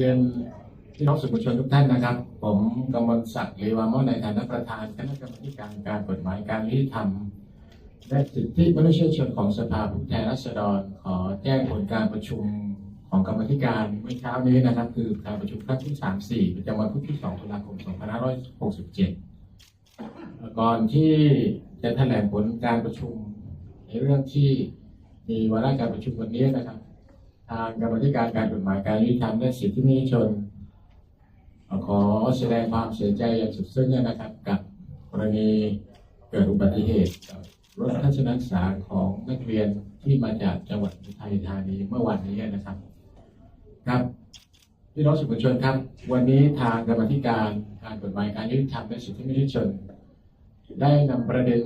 เรียนพี่น้องสื่อมวลชนทุกท่านนะครับ ผมกำมลศักดิ์เลวามอในฐานะประธานคณะกรรมการการกฎหมายการยุติธรรมและสิทธิมนุษยชนของสภาผู้แทนราษฎร ขอแจ้งผลการประชุมของกรรมธิการเมื่อเช้านี้นะครับ คือการประชุมครั้งที่ 3 4 ประจำวันพุธที่ 2 ตุลาคม 2567 ก่อนที่จะแถลงผลการประชุมในเรื่องที่มีวาระการประชุมวันนี้นะครับ ทางกรรมธิการการกฎหมายการยุติธรรมและสิทธิมนุษยชน ขอแสดงความเสียใจอย่างสุดซึ้งนะครับ กับกรณีเกิดอุบัติเหตุรถทัศนศึกษาของนักเรียนที่มาจากจังหวัดอุทัยธานีเมื่อวันนี้นะครับ ครับพี่น้องสื่อมวลชนครับ วันนี้ทางกรรมธิการการกฎหมายการยุติธรรมและสิทธิมนุษยชน ได้นำประเด็น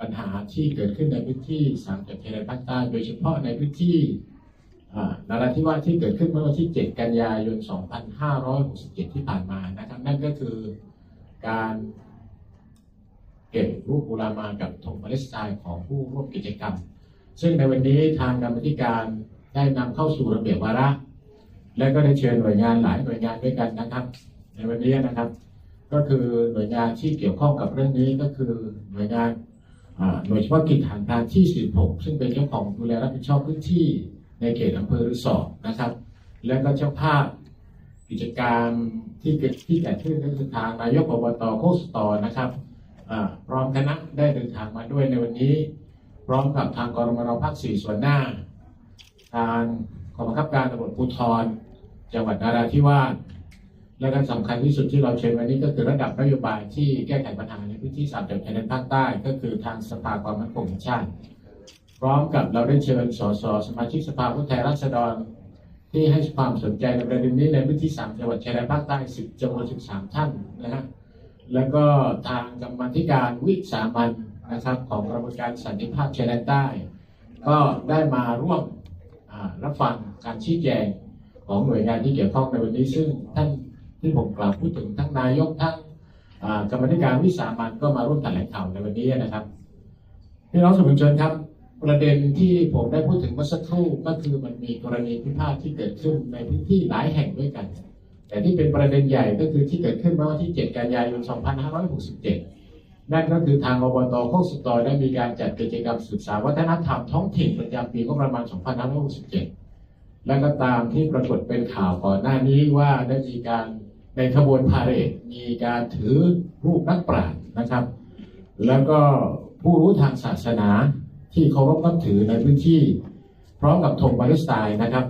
ปัญหาที่เกิดขึ้นในพื้นที่สามจังหวัดชายแดนภาคใต้โดยเฉพาะในพื้นที่ อ่านราธิวาสที่เกิดขึ้นเมื่อวันที่ 7 กันยายน 2567 ที่ผ่านมานะครับ นั่นก็คือการเก็บรูปบูรามากับธงปาเลสไตน์ของผู้ร่วมกิจกรรม ซึ่งในวันนี้ทางกรรมธิการได้นำเข้าสู่ระเบียบวาระ และก็ได้เชิญหน่วยงานหลายหน่วยงานด้วยกันนะครับ ในวันนี้นะครับ ก็คือหน่วยงานที่เกี่ยวข้องกับเรื่องนี้ก็คือหน่วยงานอ่าหน่วยเฉพาะกิจฐานพรานที่46ซึ่งเป็นเจ้าของดูแลรับผิดชอบพื้นที่ ในเขตอำเภอรือสอนะครับ แล้วก็เจ้าภาพกิจกรรมที่เกิดที่เกิดขึ้นก็คือทางนายกอบตโคกสตอนะครับพร้อมคณะได้เดินทางมาด้วยในวันนี้ พร้อมกับทางกรมนภาคสี่ส่วนหน้า ทางกองบังคับการตำรวจภูธรจังหวัดนราธิวาสและก็สำคัญที่สุดที่เราเชิญวันนี้ก็คือระดับนโยบายที่แก้ไขปัญหาในพื้นที่สามจังหวัดชายแดนภาคใต้ ก็คือทางสภาความมั่นคงแห่งชาติ ร้อมกับเราได้เชิญสสสมาชิกสภาผู้แทนราษฎร ที่ให้ความสนใจในประเด็นนี้ในพื้นที่สามจังหวัดชายแดนภาคใต้สิบจำนวนสิบสามท่านนะฮะแล้วก็ทางกรรมธิการวิสามันนะครับของกระบวนการสันติภาพชายแดนใต้ ก็ได้มาร่วมรับฟังการชี้แจงของหน่วยงานที่เกี่ยวข้องในวันนี้ซึ่งท่านที่ผมกล่าวพูดถึงทั้งนายกทั้งกรรมธิการวิสามันก็มาร่วมแถลงข่าวในวันนี้นะครับพี่น้องสื่อมวลชนครับ ประเด็นที่ผมได้พูดถึงเมื่อสักครู่ก็คือมันมีกรณีพิพาทที่เกิดขึ้นในพื้นที่หลายแห่งด้วยกัน แต่ที่เป็นประเด็นใหญ่ก็คือที่เกิดขึ้นเมื่อวันที่ 7 กันยายน 2567 นั่นก็คือทางอบตโคกสุตอได้มีการจัดกิจกรรมศึกษาวัฒนธรรมท้องถิ่นประจำปีงบประมาณ 2567 และก็ตามที่ปรากฏเป็นข่าวก่อนหน้านี้ว่าได้มีการในขบวนพาเหรดมีการถือรูปนักปราชญ์นะครับ แล้วก็ผู้รู้ทางศาสนา ที่เคารพนับถือในพื้นที่ พร้อมกับธงปาเลสไตน์นะครับ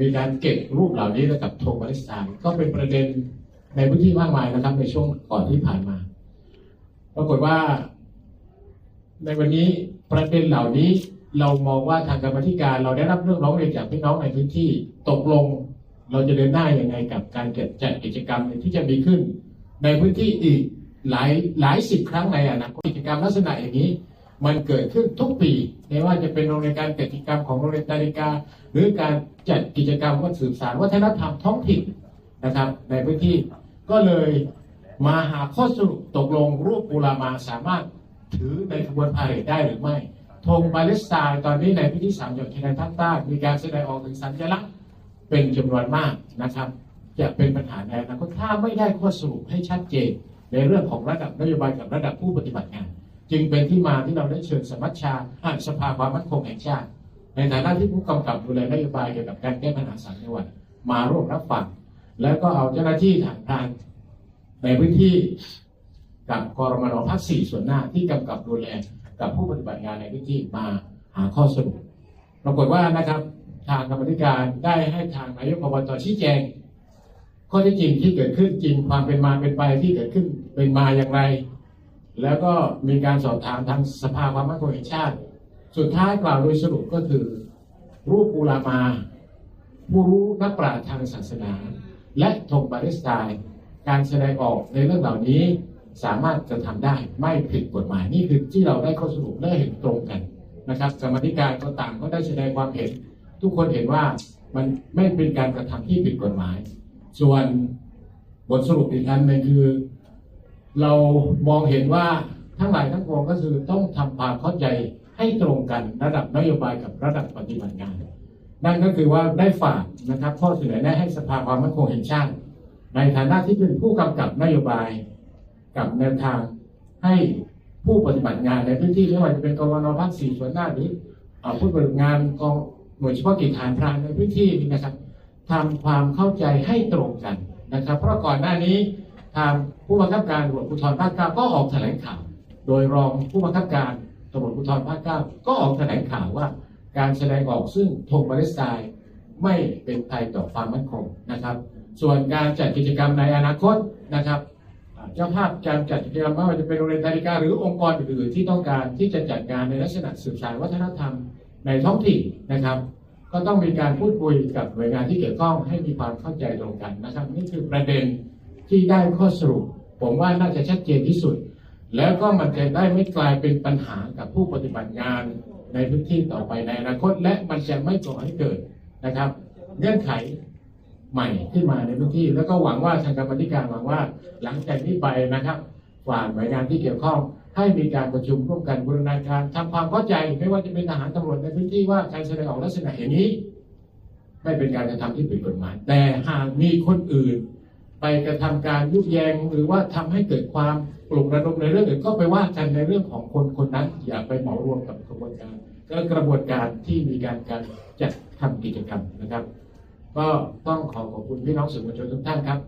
มีการเก็บรูปเหล่านี้แล้วกับธงปาเลสไตน์ก็เป็นประเด็นในพื้นที่มากมายนะครับ ในช่วงก่อนที่ผ่านมา ปรากฏว่า ในวันนี้ประเด็นเหล่านี้เรามองว่าทางกรรมธิการเราได้รับเรื่องร้องเรียนจากพี่น้องในพื้นที่ตกลงเราจะเดินหน้ายังไงกับการจัดจัดกิจกรรมที่จะมีขึ้น ในพื้นที่อีกหลายหลายสิบครั้งในอนาคตกิจกรรมลักษณะอย่างนี้ มันเกิดขึ้นทุกปีไม่ว่าจะเป็นโรงเรียนการกิจกรรมของโรงเรียนตาริกา หรือการจัดกิจกรรมว่าสื่อสารวัฒนธรรมท้องถิ่นนะครับ ในพื้นที่ก็เลยมาหาข้อสรุปตกลงรูปปูรามาสามารถถือในขบวนพาเหรดได้หรือไม่ธงปาเลสไตน์ตอนนี้ในพื้นที่สามจังหวัดชายแดนภาคใต้มีการแสดงออกถึงสัญลักษณ์เป็นจำนวนมากนะครับ จะเป็นปัญหาในอนาคตถ้าไม่ได้ข้อสรุปให้ชัดเจน ในเรื่องของระดับนโยบายกับระดับผู้ปฏิบัติงาน จึงเป็นที่มาที่เราได้เชิญสมัชชาสภาความมั่นคงแห่งชาติ ในฐานะที่ผู้กำกับดูแลนโยบายเกี่ยวกับการแก้ปัญหาสามจังหวัดมาร่วมรับฟังแล้วก็เอาเจ้าหน้าที่ฐานพรานในพื้นที่กับกรมนภาคสี่ส่วนหน้าที่กำกับดูแลกับผู้ปฏิบัติงานในพื้นที่มาหาข้อสรุปปรากฏว่านะครับทางกรรมธิการได้ให้ทางนายกอบตชี้แจง ข้อที่จริงที่เกิดขึ้นจริงความเป็นมาเป็นไปที่เกิดขึ้นเป็นมาอย่างไร แล้วก็มีการสอบถามทางสภาความมั่นคงแห่งชาติ สุดท้ายกล่าวโดยสรุปก็คือ รูปปูรามา ผู้รู้นักปราชญ์ทางศาสนา และธงปาเลสไตน์การแสดงออกในเรื่องเหล่านี้สามารถจะทำได้ไม่ผิดกฎหมายนี่คือที่เราได้ข้อสรุปและเห็นตรงกันนะครับกรรมาธิการก็ต่างก็ได้แสดงความเห็น ทุกคนเห็นว่ามันไม่เป็นการกระทำที่ผิดกฎหมาย ส่วนบทสรุปอีกอันหนึงคือ เรามองเห็นว่าทั้งหลายทั้งปวงก็คือต้องทำความเข้าใจให้ตรงกันระดับนโยบายกับระดับปฏิบัติงาน นั่นก็คือว่าได้ฝากนะครับข้อเสนอแนะให้สภาความมั่นคงแห่งชาติ ในฐานะที่เป็นผู้กำกับนโยบายกับแนวทางให้ผู้ปฏิบัติงานในพื้นที่ไม่ว่าจะเป็นกรนภาคสี่ส่วนหน้าหรือเอ่อผู้ปฏิบัติงานกองหน่วยเฉพาะกิจฐานพรานในพื้นที่นี้นะครับทำความเข้าใจให้ตรงกันนะครับ เพราะก่อนหน้านี้ ทางผู้บังคับการตำรวจภูธรภาคเก้าก็ออกแถลงข่าว โดยรองผู้บังคับการตำรวจภูธรภาคเก้าก็ออกแถลงข่าวว่า การแสดงออกซึ่งธงปาเลสไตน์ไม่เป็นภัยต่อความมั่นคงนะครับ ส่วนการจัดกิจกรรมในอนาคตนะครับเจ้าภาพการจัดกิจกรรมไม่ว่าจะเป็นโรงเรียนนาฬิกาหรือองค์กรอื่นๆที่ต้องการที่จะจัดงานในลักษณะสืบสานวัฒนธรรมในท้องถิ่นนะครับ ก็ต้องมีการพูดคุยกับหน่วยงานที่เกี่ยวข้องให้มีความเข้าใจตรงกันนะครับ นี่คือประเด็น ที่ได้ข้อสรุป ผมว่าน่าจะชัดเจนที่สุด แล้วก็มันจะได้ไม่กลายเป็นปัญหากับผู้ปฏิบัติงานในพื้นที่ต่อไปในอนาคต และมันจะไม่ก่อให้เกิดนะครับ เงื่อนไขใหม่ขึ้นมาในพื้นที่ แล้วก็หวังว่าทางกรรมธิการหวังว่า หลังจากนี้ไปนะครับฝ่ายหน่วยงานที่เกี่ยวข้องให้มีการประชุมร่วมกันบูรณาการทำความเข้าใจไม่ว่าจะเป็นทหารตำรวจในพื้นที่ว่าการแสดงออกลักษณะอย่างนี้ ไม่เป็นการกระทำที่ผิดกฎหมาย แต่หากมีคนอื่น ไปกระทำการยุแยงหรือว่าทำให้เกิดความปลุกระดมในเรื่องอื่นก็ไปว่ากันในเรื่องของคนคนนั้น อย่าไปเหมารวมกับกระบวนการก็กระบวนการที่มีการการจัดทำกิจกรรมนะครับ ก็ต้องขอขอบคุณพี่น้องสื่อมวลชนทุกท่านครับ